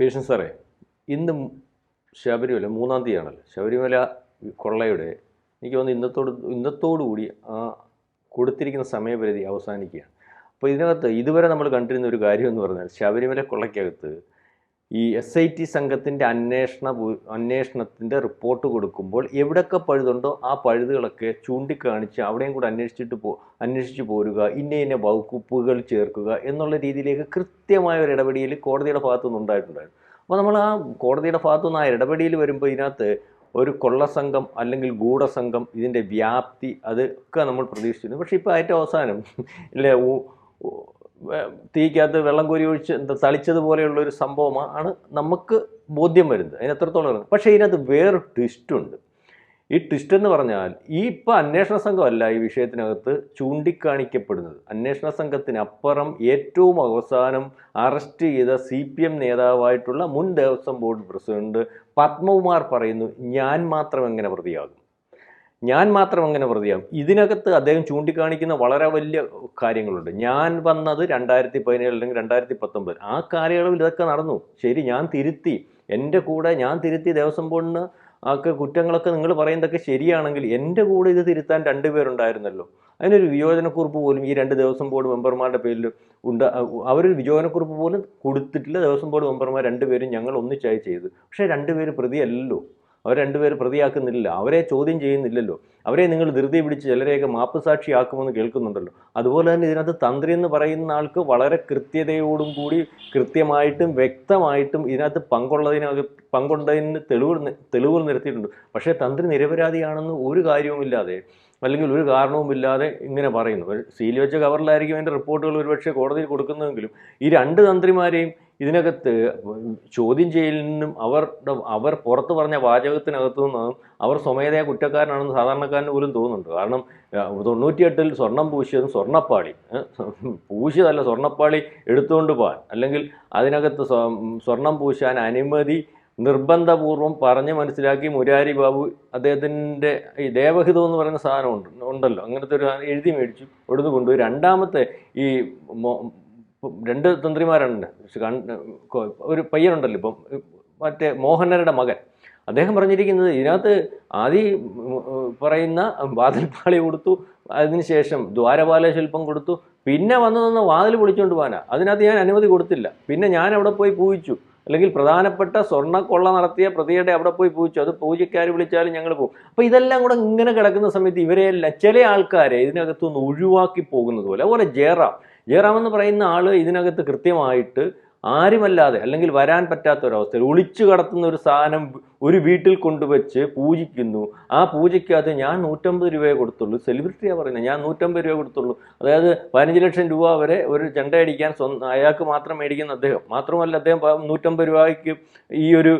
Patient സാറേ ഇന്ന് ശബരിമല മൂന്നാം തീയതിയാണല്ലോ. ശബരിമല കൊള്ളയുടെ എനിക്ക് തോന്നുന്നു ഇന്നത്തോട് ഇന്നത്തോടു കൂടി ആ കൊടുത്തിരിക്കുന്ന സമയപരിധി അവസാനിക്കുകയാണ്. അപ്പോൾ ഇതിനകത്ത് ഇതുവരെ നമ്മൾ കണ്ടിരുന്ന ഒരു കാര്യം എന്ന് പറഞ്ഞാൽ ശബരിമല കൊള്ളയ്ക്കകത്ത് ഈ എസ് ഐ ടി സംഘത്തിന്റെ അന്വേഷണ അന്വേഷണത്തിന്റെ റിപ്പോർട്ട് കൊടുക്കുമ്പോൾ എവിടെയൊക്കെ പഴുതുണ്ടോ ആ പഴുതുകളൊക്കെ ചൂണ്ടിക്കാണിച്ച് അവിടെയും കൂടെ അന്വേഷിച്ചിട്ട് പോ അന്വേഷിച്ച് പോരുക ഇന്ന ഇന്ന വകുപ്പുകൾ ചേർക്കുക എന്നുള്ള രീതിയിലേക്ക് കൃത്യമായ ഒരു ഇടപെടിയിൽ കോടതിയുടെ ഭാഗത്തു നിന്നുണ്ടായിട്ടുണ്ടായിരുന്നു അപ്പോൾ നമ്മൾ ആ കോടതിയുടെ ഭാഗത്തു നിന്ന് ആ ഇടപെടിയിൽ വരുമ്പോൾ ഇതിനകത്ത് ഒരു കൊള്ളസംഘം അല്ലെങ്കിൽ ഗൂഢസംഘം ഇതിന്റെ വ്യാപ്തി അതൊക്കെ നമ്മൾ പ്രതീക്ഷിച്ചിരുന്നു. പക്ഷേ ഇപ്പോൾ ഏറ്റവും അവസാനം ഇല്ലേ തീക്കകത്ത് വെള്ളം കോരി ഒഴിച്ച് എന്താ തളിച്ചതുപോലെയുള്ള ഒരു സംഭവമാണ് നമുക്ക് ബോധ്യം വരുന്നത്. അതിന് എത്രത്തോളം പക്ഷേ ഇതിനകത്ത് വേറൊരു ട്വിസ്റ്റുണ്ട് ഈ ട്വിസ്റ്റ് എന്ന് പറഞ്ഞാൽ ഈ ഇപ്പം അന്വേഷണ സംഘമല്ല ഈ വിഷയത്തിനകത്ത് ചൂണ്ടിക്കാണിക്കപ്പെടുന്നത്. അന്വേഷണ സംഘത്തിനപ്പുറം ഏറ്റവും അവസാനം അറസ്റ്റ് ചെയ്ത സി പി എം നേതാവായിട്ടുള്ള മുൻ ദേവസ്വം ബോർഡ് പ്രസിഡന്റ് പത്മകുമാർ പറയുന്നു ഞാൻ മാത്രം എങ്ങനെ പ്രതിയാകും? ഞാൻ മാത്രം അങ്ങനെ പ്രതിയാകും ഇതിനകത്ത് അദ്ദേഹം ചൂണ്ടിക്കാണിക്കുന്ന വളരെ വലിയ കാര്യങ്ങളുണ്ട്. ഞാൻ വന്നത് രണ്ടായിരത്തി പതിനേഴ് അല്ലെങ്കിൽ രണ്ടായിരത്തി പത്തൊമ്പത് ആ കാലയളവിൽ ഇതൊക്കെ നടന്നു. ശരി ഞാൻ തിരുത്തി. എന്റെ കൂടെ ഞാൻ തിരുത്തി ദേവസ്വം ബോർഡിന് ഒക്കെ കുറ്റങ്ങളൊക്കെ നിങ്ങൾ പറയുന്നതൊക്കെ ശരിയാണെങ്കിൽ എന്റെ കൂടെ ഇത് തിരുത്താൻ രണ്ടുപേരുണ്ടായിരുന്നല്ലോ അതിനൊരു വിയോജനക്കുറിപ്പ് പോലും ഈ രണ്ട് ദേവസ്വം ബോർഡ് മെമ്പർമാരുടെ പേരിൽ ഉണ്ട്. അവരൊരു വിയോജനക്കുറിപ്പ് പോലും കൊടുത്തിട്ടില്ല ദേവസ്വം ബോർഡ് മെമ്പർമാർ രണ്ടുപേരും ഞങ്ങൾ ഒന്നിച്ചായി ചെയ്തു. പക്ഷേ രണ്ടുപേരും പ്രതിയല്ലല്ലോ. അവർ രണ്ടുപേരും പ്രതിയാക്കുന്നില്ല. അവരെ ചോദ്യം ചെയ്യുന്നില്ലല്ലോ. അവരെ നിങ്ങൾ ധൃതി പിടിച്ച് ചിലരെയൊക്കെ മാപ്പ് സാക്ഷിയാക്കുമെന്ന് കേൾക്കുന്നുണ്ടല്ലോ. അതുപോലെ തന്നെ ഇതിനകത്ത് തന്ത്രി എന്ന് പറയുന്ന ആൾക്ക് വളരെ കൃത്യതയോടും കൂടി കൃത്യമായിട്ടും വ്യക്തമായിട്ടും ഇതിനകത്ത് പങ്കുള്ളതിനകത്ത് പങ്കുണ്ടതിന് തെളിവ് തെളിവുകൾ നിരത്തിയിട്ടുണ്ട്. പക്ഷേ തന്ത്രി നിരപരാധിയാണെന്ന് ഒരു കാര്യവുമില്ലാതെ അല്ലെങ്കിൽ ഒരു കാരണവുമില്ലാതെ ഇങ്ങനെ പറയുന്നു. സീൽ വെച്ച കവറിലായിരിക്കും അതിന്റെ റിപ്പോർട്ടുകൾ ഒരുപക്ഷെ കോടതിയിൽ കൊടുക്കുന്നതെങ്കിലും ഈ രണ്ട് തന്ത്രിമാരെയും ഇതിനകത്ത് ചോദ്യം ചെയ്യലിനും അവരുടെ അവർ പുറത്ത് പറഞ്ഞ വാചകത്തിനകത്തു നിന്നും അവർ സ്വമേധയാ കുറ്റക്കാരനാണെന്ന് സാധാരണക്കാരന് പോലും തോന്നുന്നുണ്ട്. കാരണം തൊണ്ണൂറ്റിയെട്ടിൽ സ്വർണം പൂശിയതും സ്വർണപ്പാളി. പൂശിയതല്ല സ്വർണപ്പാളി എടുത്തുകൊണ്ട് പോകാൻ. അല്ലെങ്കിൽ അതിനകത്ത് സ്വ- സ്വർണം പൂശാൻ അനുമതി നിർബന്ധപൂർവം പറഞ്ഞ് മനസ്സിലാക്കി മുരാരി ബാബു അദ്ദേഹത്തിന്റെ ഈ ദേവഹിതം എന്ന് പറയുന്ന സാധനം ഉണ്ട് ഉണ്ടല്ലോ. അങ്ങനത്തെ ഒരു എഴുതി മേടിച്ചു അവിടുന്ന് കൊണ്ടുപോയി രണ്ടാമത്തെ ഈ മോ- രണ്ട് തന്ത്രിമാരാണ് കൺ- കൊ- ഒരു പയ്യനുണ്ടല്ലോ ഇപ്പം. മറ്റേ മോഹനരുടെ മകൻ. അദ്ദേഹം പറഞ്ഞിരിക്കുന്നത് ഇതിനകത്ത് ആദ്യം പറയുന്ന വാതിൽപ്പാളി കൊടുത്തു അതിനുശേഷം ദ്വാരപാല ശില്പം കൊടുത്തു. പിന്നെ വന്നു നിന്ന് വാതിൽ പൊളിച്ചുകൊണ്ട് പോകാനാ. അതിനകത്ത് ഞാൻ അനുമതി കൊടുത്തില്ല. പിന്നെ ഞാൻ അവിടെ പോയി പൂജിച്ചു. അല്ലെങ്കിൽ പ്രധാനപ്പെട്ട സ്വർണക്കൊള്ള നടത്തിയ പ്രതിയുടെ അവിടെ പോയി പൂജിച്ചു. അത് പൂജയ്ക്കാർ വിളിച്ചാലും ഞങ്ങൾ പോകും. അപ്പോൾ ഇതെല്ലാം കൂടെ ഇങ്ങനെ കിടക്കുന്ന സമയത്ത് ഇവരെയെല്ലാം ചില ആൾക്കാരെ ഇതിനകത്തുനിന്ന് ഒഴിവാക്കി പോകുന്നത് പോലെ. അതുപോലെ ജയറാം. ജയറാം എന്ന് പറയുന്ന ആൾ ഇതിനകത്ത് കൃത്യമായിട്ട് ആരുമല്ലാതെ അല്ലെങ്കിൽ വരാൻ പറ്റാത്ത ഒരവസ്ഥയിൽ ഒളിച്ചു കടത്തുന്ന ഒരു സാധനം ഒരു വീട്ടിൽ കൊണ്ടുവച്ച് പൂജിക്കുന്നു. ആ പൂജയ്ക്കകത്ത് ഞാൻ നൂറ്റമ്പത് രൂപയെ കൊടുത്തുള്ളൂ. സെലിബ്രിറ്റിയാണ് പറയുന്നത്. ഞാൻ നൂറ്റമ്പത് രൂപ കൊടുത്തുള്ളൂ. അതായത് പതിനഞ്ച് ലക്ഷം രൂപ വരെ ഒരു ചെണ്ട അടിക്കാൻ സ്വന്തം അയാൾക്ക് മാത്രം മേടിക്കുന്ന അദ്ദേഹം. മാത്രമല്ല അദ്ദേഹം നൂറ്റമ്പത് രൂപയ്ക്ക് ഈ ഒരു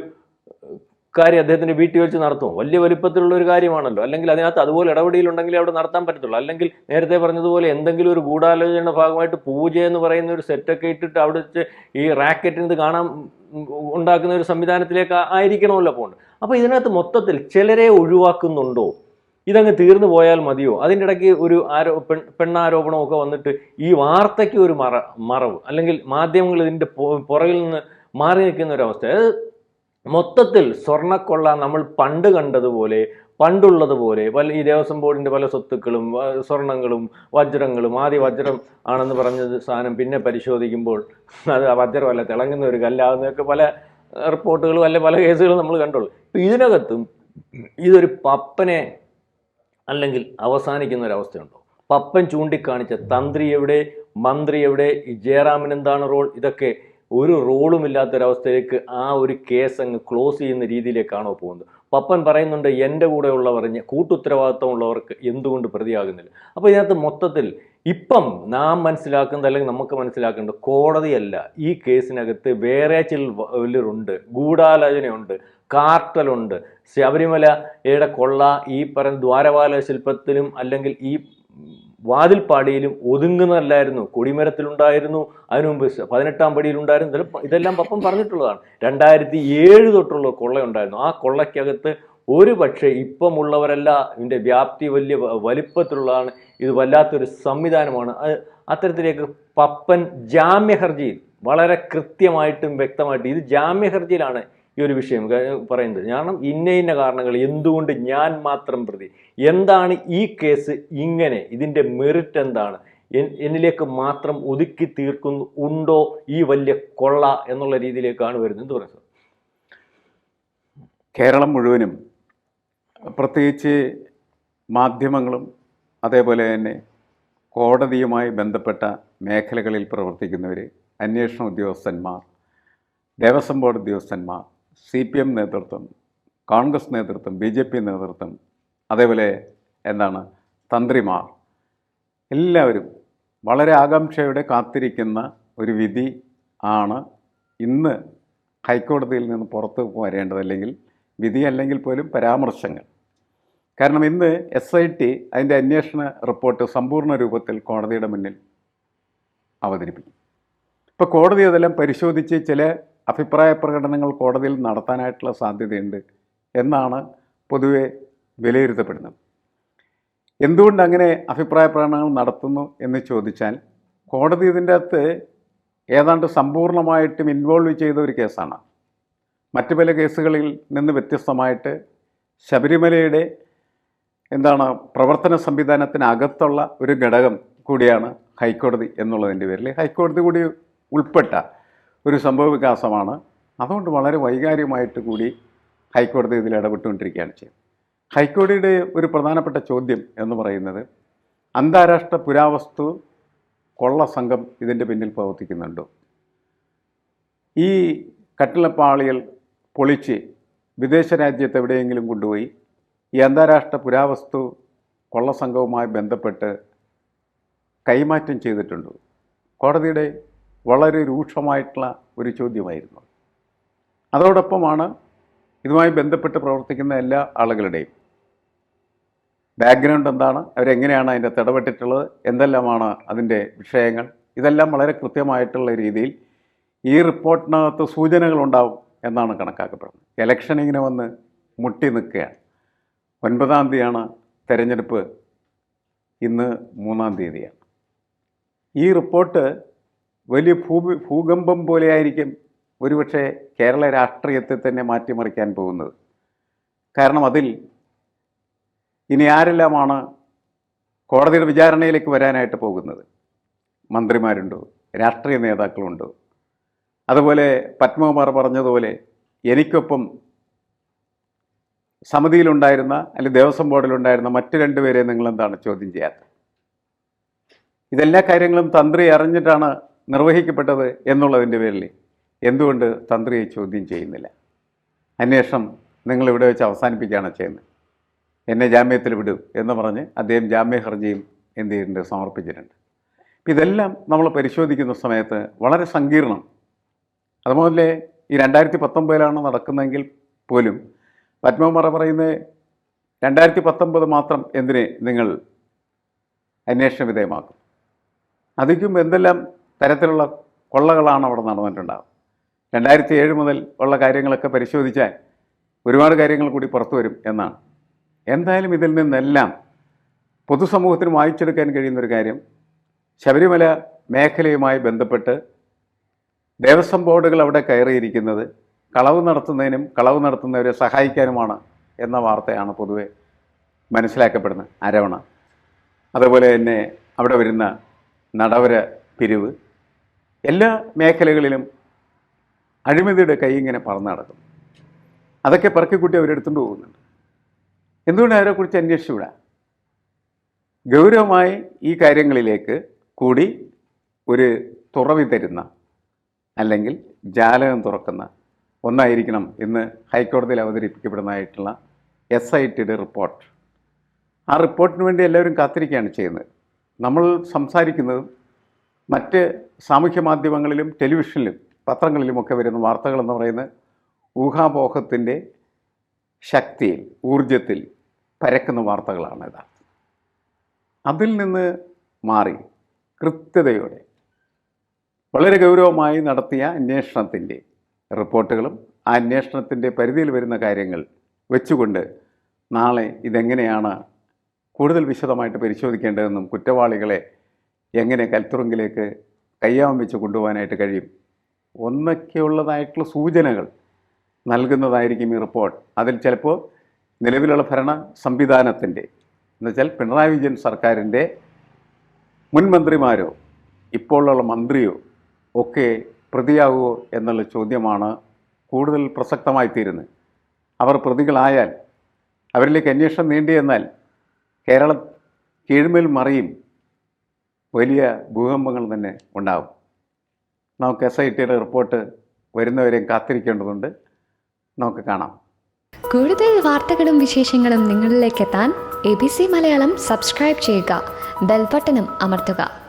കാര്യം അദ്ദേഹത്തിന്റെ വീട്ടിൽ വെച്ച് നടത്തും. വലിയ വലിപ്പത്തിലുള്ള ഒരു കാര്യമാണല്ലോ. അല്ലെങ്കിൽ അതിനകത്ത് അതുപോലെ ഇടപെടിയിലുണ്ടെങ്കിൽ അവിടെ നടത്താൻ പറ്റത്തുള്ളൂ. അല്ലെങ്കിൽ നേരത്തെ പറഞ്ഞതുപോലെ എന്തെങ്കിലും ഒരു ഗൂഢാലോചനയുടെ ഭാഗമായിട്ട് പൂജ എന്ന് പറയുന്ന ഒരു സെറ്റൊക്കെ ഇട്ടിട്ട് അവിടെ വെച്ച് ഈ റാക്കറ്റിന് ഇത് കാണാൻ ഉണ്ടാക്കുന്ന ഒരു സംവിധാനത്തിലേക്ക് ആയിരിക്കണമല്ലോ പോകുന്നത് അപ്പോൾ ഇതിനകത്ത് മൊത്തത്തിൽ ചിലരെ ഒഴിവാക്കുന്നുണ്ടോ? ഇതങ്ങ് തീർന്നു പോയാൽ മതിയോ? അതിന്റെ ഇടയ്ക്ക് ഒരു ആരോ പെൺ പെണ്ണാരോപണമൊക്കെ വന്നിട്ട് ഈ വാർത്തയ്ക്ക് ഒരു മറ മറവ് അല്ലെങ്കിൽ മാധ്യമങ്ങൾ ഇതിന്റെ പുറകിൽ നിന്ന് മാറി നിൽക്കുന്ന ഒരു അവസ്ഥ. അതായത് മൊത്തത്തിൽ സ്വർണക്കൊള്ള നമ്മൾ പണ്ട് കണ്ടതുപോലെ പണ്ടുള്ളതുപോലെ പല ഈ ദേവസ്വം ബോർഡിന്റെ പല സ്വത്തുക്കളും സ്വർണങ്ങളും വജ്രങ്ങളും ആദ്യ വജ്രം ആണെന്ന് പറഞ്ഞ സാധനം പിന്നെ പരിശോധിക്കുമ്പോൾ അത് വജ്രമല്ല തിളങ്ങുന്ന ഒരു കല്ലാകുന്നതൊക്കെ പല റിപ്പോർട്ടുകളും അല്ലെ പല കേസുകളും നമ്മൾ കണ്ടുള്ളൂ. ഇതിനകത്തും ഇതൊരു പപ്പനെ അല്ലെങ്കിൽ അവസാനിക്കുന്ന ഒരവസ്ഥയുണ്ടോ പപ്പൻ ചൂണ്ടിക്കാണിച്ച തന്ത്രി എവിടെ മന്ത്രി എവിടെ ഈ ജയറാമിന് എന്താണ് റോൾ? ഇതൊക്കെ ഒരു റോളും ഇല്ലാത്തൊരവസ്ഥയിലേക്ക് ആ ഒരു കേസ് അങ്ങ് ക്ലോസ് ചെയ്യുന്ന രീതിയിലേക്കാണോ പോകുന്നത്? പപ്പൻ പറയുന്നുണ്ട് എന്റെ കൂടെ ഉള്ളവർ ഉള്ളവർക്ക് എന്തുകൊണ്ട് പ്രതിയാകുന്നില്ല? അപ്പോൾ ഇതിനകത്ത് മൊത്തത്തിൽ ഇപ്പം നാം മനസ്സിലാക്കുന്നത് അല്ലെങ്കിൽ നമുക്ക് മനസ്സിലാക്കേണ്ടത് കോടതിയല്ല. ഈ കേസിനകത്ത് വേറെ ചില വലിയരുണ്ട് ഗൂഢാലോചനയുണ്ട്. കാർട്ടലുണ്ട്. ശബരിമലയുടെ കൊള്ള ഈ പറഞ്ഞ ദ്വാരപാല ശില്പത്തിലും അല്ലെങ്കിൽ ഈ വാതിൽപ്പാടിയിലും ഒതുങ്ങുന്നതല്ലായിരുന്നു. കൊടിമരത്തിലുണ്ടായിരുന്നു. അതിനു മുമ്പ് പതിനെട്ടാം പടിയിലുണ്ടായിരുന്നു. ഇതെല്ലാം- പപ്പം പറഞ്ഞിട്ടുള്ളതാണ്. രണ്ടായിരത്തി ഏഴ് തൊട്ടുള്ള കൊള്ളയുണ്ടായിരുന്നു. ആ കൊള്ളയ്ക്കകത്ത് ഒരു പക്ഷേ ഇപ്പമുള്ളവരല്ല. ഇതിന്റെ വ്യാപ്തി വലിയ വലിപ്പത്തിലുള്ളതാണ്. ഇത് വല്ലാത്തൊരു സംവിധാനമാണ്. അത് അത്തരത്തിലേക്ക് പപ്പൻ ജാമ്യ ഹർജിയിൽ വളരെ കൃത്യമായിട്ടും വ്യക്തമായിട്ടും ഇത് ജാമ്യ ഹർജിയിലാണ് ഈ ഒരു വിഷയം പറയുന്നത്. കാരണം ഇന്ന ഇന്ന കാരണങ്ങൾ എന്തുകൊണ്ട് ഞാൻ മാത്രം പ്രതി? എന്താണ് ഈ കേസ് ഇങ്ങനെ? ഇതിന്റെ മെറിറ്റ് എന്താണ്? എന്നിലേക്ക് മാത്രം ഒതുക്കി തീർക്കുന്നു ഉണ്ടോ ഈ വലിയ കൊള്ള എന്നുള്ള രീതിയിലേക്കാണ് വരുന്നത്. എന്ന് പറയുന്നത് കേരളം മുഴുവനും പ്രത്യേകിച്ച് മാധ്യമങ്ങളും അതേപോലെ തന്നെ കോടതിയുമായി ബന്ധപ്പെട്ട മേഖലകളിൽ പ്രവർത്തിക്കുന്നവർ അന്വേഷണ ഉദ്യോഗസ്ഥന്മാർ ദേവസ്വം ബോർഡ് ഉദ്യോഗസ്ഥന്മാർ സി പി എം നേതൃത്വം കോൺഗ്രസ് നേതൃത്വം ബി ജെ പി നേതൃത്വം അതേപോലെ എന്താണ് തന്ത്രിമാർ എല്ലാവരും വളരെ ആകാംക്ഷയോടെ കാത്തിരിക്കുന്ന ഒരു വിധി ആണ് ഇന്ന് ഹൈക്കോടതിയിൽ നിന്ന് പുറത്ത് വരേണ്ടത് അല്ലെങ്കിൽ വിധി അല്ലെങ്കിൽ പോലും പരാമർശങ്ങൾ. കാരണം ഇന്ന് എസ് ഐ ടി അതിന്റെ അന്വേഷണ റിപ്പോർട്ട് സമ്പൂർണ രൂപത്തിൽ കോടതിയുടെ മുന്നിൽ അവതരിപ്പിക്കും. ഇപ്പോൾ കോടതി അതെല്ലാം പരിശോധിച്ച് ചില അഭിപ്രായ പ്രകടനങ്ങൾ കോടതിയിൽ നടത്താനായിട്ടുള്ള സാധ്യതയുണ്ട് എന്നാണ് പൊതുവെ വിലയിരുത്തപ്പെടുന്നത്. എന്തുകൊണ്ട് അങ്ങനെ അഭിപ്രായ പ്രകടനങ്ങൾ നടത്തുന്നു എന്ന് ചോദിച്ചാൽ കോടതി ഇതിന്റെ അകത്ത് ഏതാണ്ട് സമ്പൂർണമായിട്ടും ഇൻവോൾവ് ചെയ്ത ഒരു കേസാണ്. മറ്റു പല കേസുകളിൽ നിന്ന് വ്യത്യസ്തമായിട്ട് ശബരിമലയുടെ എന്താണ് പ്രവർത്തന സംവിധാനത്തിനകത്തുള്ള ഒരു ഘടകം കൂടിയാണ് ഹൈക്കോടതി എന്നുള്ളതിന്റെ പേരിൽ ഹൈക്കോടതി കൂടി ഉൾപ്പെട്ട ഒരു സംഭവ വികാസമാണ്. അതുകൊണ്ട് വളരെ വൈകാരികമായിട്ട് കൂടി ഹൈക്കോടതി ഇതിൽ ഇടപെട്ടുകൊണ്ടിരിക്കുകയാണ് ചെയ്യുന്നത്. ഹൈക്കോടതിയുടെ ഒരു പ്രധാനപ്പെട്ട ചോദ്യം എന്ന് പറയുന്നത് അന്താരാഷ്ട്ര പുരാവസ്തു കൊള്ള സംഘം ഇതിന്റെ പിന്നിൽ പ്രവർത്തിക്കുന്നുണ്ടോ? ഈ കട്ടിലപ്പാളികൾ പൊളിച്ച് വിദേശ രാജ്യത്ത് എവിടെയെങ്കിലും കൊണ്ടുപോയി ഈ അന്താരാഷ്ട്ര പുരാവസ്തു കൊള്ള സംഘവുമായി ബന്ധപ്പെട്ട് കൈമാറ്റം ചെയ്തിട്ടുണ്ടോ? കോടതിയുടെ വളരെ രൂക്ഷമായിട്ടുള്ള ഒരു ചോദ്യമായിരുന്നു. അതോടൊപ്പമാണ് ഇതുമായി ബന്ധപ്പെട്ട് പ്രവർത്തിക്കുന്ന എല്ലാ ആളുകളുടെയും ബാക്ക്ഗ്രൗണ്ട് എന്താണ് അവരെങ്ങനെയാണ് അതിന്റെ തടപെട്ടിട്ടുള്ളത് എന്തെല്ലാമാണ് അതിന്റെ വിഷയങ്ങൾ ഇതെല്ലാം വളരെ കൃത്യമായിട്ടുള്ള രീതിയിൽ ഈ റിപ്പോർട്ടിനകത്ത് സൂചനകളുണ്ടാവും എന്നാണ് കണക്കാക്കപ്പെടുന്നത്. ഇലക്ഷൻ ഇങ്ങനെ വന്ന് മുട്ടി നിൽക്കുകയാണ്. ഒൻപതാം തീയതിയാണ് തെരഞ്ഞെടുപ്പ് ഇന്ന് മൂന്നാം തീയതിയാണ്. ഈ റിപ്പോർട്ട് വലിയ ഭൂമി ഭൂകമ്പം പോലെയായിരിക്കും ഒരുപക്ഷെ കേരള രാഷ്ട്രീയത്തെ തന്നെ മാറ്റിമറിക്കാൻ പോകുന്നത്. കാരണം അതിൽ ഇനി ആരെല്ലാമാണ് കോടതിയുടെ വിചാരണയിലേക്ക് വരാനായിട്ട് പോകുന്നത്? മന്ത്രിമാരുണ്ടോ? രാഷ്ട്രീയ നേതാക്കളുണ്ടോ? അതുപോലെ പത്മകുമാർ പറഞ്ഞതുപോലെ എനിക്കൊപ്പം സമിതിയിലുണ്ടായിരുന്ന അല്ലെങ്കിൽ ദേവസ്വം ബോർഡിലുണ്ടായിരുന്ന മറ്റു രണ്ടുപേരെ നിങ്ങളെന്താണ് ചോദ്യം ചെയ്യാത്തത്? ഇതെല്ലാ കാര്യങ്ങളും തന്ത്രി അറിഞ്ഞിട്ടാണ് നിർവഹിക്കപ്പെട്ടത് എന്നുള്ളതിന്റെ പേരിൽ എന്തുകൊണ്ട് തന്ത്രിയെ ചോദ്യം ചെയ്യുന്നില്ല? അന്വേഷണം നിങ്ങൾ ഇവിടെ വെച്ച് അവസാനിപ്പിക്കുകയാണ് ചെയ്യുന്നത്. എന്നെ ജാമ്യത്തിൽ വിടൂ എന്ന് പറഞ്ഞ് അദ്ദേഹം ജാമ്യ ഹർജിയും എന്ത് ചെയ്തിട്ടുണ്ട് സമർപ്പിച്ചിട്ടുണ്ട്. ഇതെല്ലാം നമ്മൾ പരിശോധിക്കുന്ന സമയത്ത് വളരെ സങ്കീർണം. അതുപോലെ ഈ രണ്ടായിരത്തി പത്തൊമ്പതിലാണ് നടക്കുന്നതെങ്കിൽ പോലും പത്മകുമാർ പറയുന്നത് രണ്ടായിരത്തി പത്തൊമ്പത് മാത്രം എന്തിനെ നിങ്ങൾ അന്വേഷണ വിധേയമാക്കും? അതിക്കും എന്തെല്ലാം തരത്തിലുള്ള കൊള്ളകളാണ് അവിടെ നടന്നിട്ടുണ്ടാവുക. രണ്ടായിരത്തി ഏഴ് മുതൽ ഉള്ള കാര്യങ്ങളൊക്കെ പരിശോധിച്ചാൽ ഒരുപാട് കാര്യങ്ങൾ കൂടി പുറത്തു വരും എന്നാണ്. എന്തായാലും ഇതിൽ നിന്നെല്ലാം പൊതുസമൂഹത്തിന് വായിച്ചെടുക്കാൻ കഴിയുന്നൊരു കാര്യം ശബരിമല മേഖലയുമായി ബന്ധപ്പെട്ട് ദേവസ്വം ബോർഡുകൾ അവിടെ കയറിയിരിക്കുന്നത് കളവ് നടത്തുന്നതിനും കളവ് നടത്തുന്നവരെ സഹായിക്കാനുമാണ് എന്ന വാർത്തയാണ് പൊതുവെ മനസ്സിലാക്കപ്പെടുന്നത്. അരവണ. അതുപോലെ തന്നെ അവിടെ വരുന്ന നടവര പിരിവ്. എല്ലാ മേഖലകളിലും അഴിമതിയുടെ കൈ ഇങ്ങനെ പറന്നു നടക്കും. അതൊക്കെ പറക്കിക്കുട്ടി അവരെടുത്തുകൊണ്ട് പോകുന്നുണ്ട്. എന്തുകൊണ്ട് അവരെക്കുറിച്ച് അന്വേഷിച്ചുകൂടാ? ഗൗരവമായി ഈ കാര്യങ്ങളിലേക്ക് കൂടി ഒരു തുറവി തരുന്ന അല്ലെങ്കിൽ ജാലകം തുറക്കുന്ന ഒന്നായിരിക്കണം ഇന്ന് ഹൈക്കോടതിയിൽ അവതരിപ്പിക്കപ്പെടുന്നതായിട്ടുള്ള എസ് ഐ ടിയുടെ റിപ്പോർട്ട്. ആ റിപ്പോർട്ടിന് വേണ്ടി എല്ലാവരും കാത്തിരിക്കുകയാണ് ചെയ്യുന്നത്. നമ്മൾ സംസാരിക്കുന്നതും മറ്റ് സാമൂഹ്യ മാധ്യമങ്ങളിലും ടെലിവിഷനിലും പത്രങ്ങളിലുമൊക്കെ വരുന്ന വാർത്തകളെന്ന് പറയുന്നത് ഊഹാപോഹത്തിന്റെ ശക്തിയിൽ ഊർജത്തിൽ പരക്കുന്ന വാർത്തകളാണ് യഥാർത്ഥം അതിൽ നിന്ന് മാറി കൃത്യതയോടെ വളരെ ഗൗരവമായി നടത്തിയ അന്വേഷണത്തിന്റെ റിപ്പോർട്ടുകളും ആ അന്വേഷണത്തിന്റെ പരിധിയിൽ വരുന്ന കാര്യങ്ങൾ വെച്ചുകൊണ്ട് നാളെ ഇതെങ്ങനെയാണ് കൂടുതൽ വിശദമായിട്ട് പരിശോധിക്കേണ്ടതെന്നും കുറ്റവാളികളെ എങ്ങനെ കൽത്തുറങ്കിലേക്ക് കയ്യാമം വെച്ച് കൊണ്ടുപോകാനായിട്ട് കഴിയും? ഒന്നൊക്കെയുള്ളതായിട്ടുള്ള സൂചനകൾ നൽകുന്നതായിരിക്കും ഈ റിപ്പോർട്ട് അതിൽ ചിലപ്പോൾ നിലവിലുള്ള ഭരണ സംവിധാനത്തിന്റെ എന്നുവെച്ചാൽ പിണറായി വിജയൻ സർക്കാരിന്റെ മുൻമന്ത്രിമാരോ ഇപ്പോഴുള്ള മന്ത്രിയോ ഒക്കെ പ്രതിയാകുമോ എന്നുള്ള ചോദ്യമാണ് കൂടുതൽ പ്രസക്തമായി തീരുന്നത്. അവർ പ്രതികളായാൽ അവരിലേക്ക് അന്വേഷണം നീണ്ടിയെന്നാൽ കേരളം കീഴ്മേൽ മറിയും വലിയ ഭൂകമ്പങ്ങൾ തന്നെ ഉണ്ടാകും നമുക്ക് എസ് ഐ ടിയുടെ റിപ്പോർട്ട് വരുന്നവരെയും കാത്തിരിക്കേണ്ടതുണ്ട്. നമുക്ക് കാണാം. കൂടുതൽ വാർത്തകളും വിശേഷങ്ങളും നിങ്ങളിലേക്ക് എത്താൻ A B C Malayalam subscribe ചെയ്യുക. ബെൽബട്ടനും അമർത്തുക.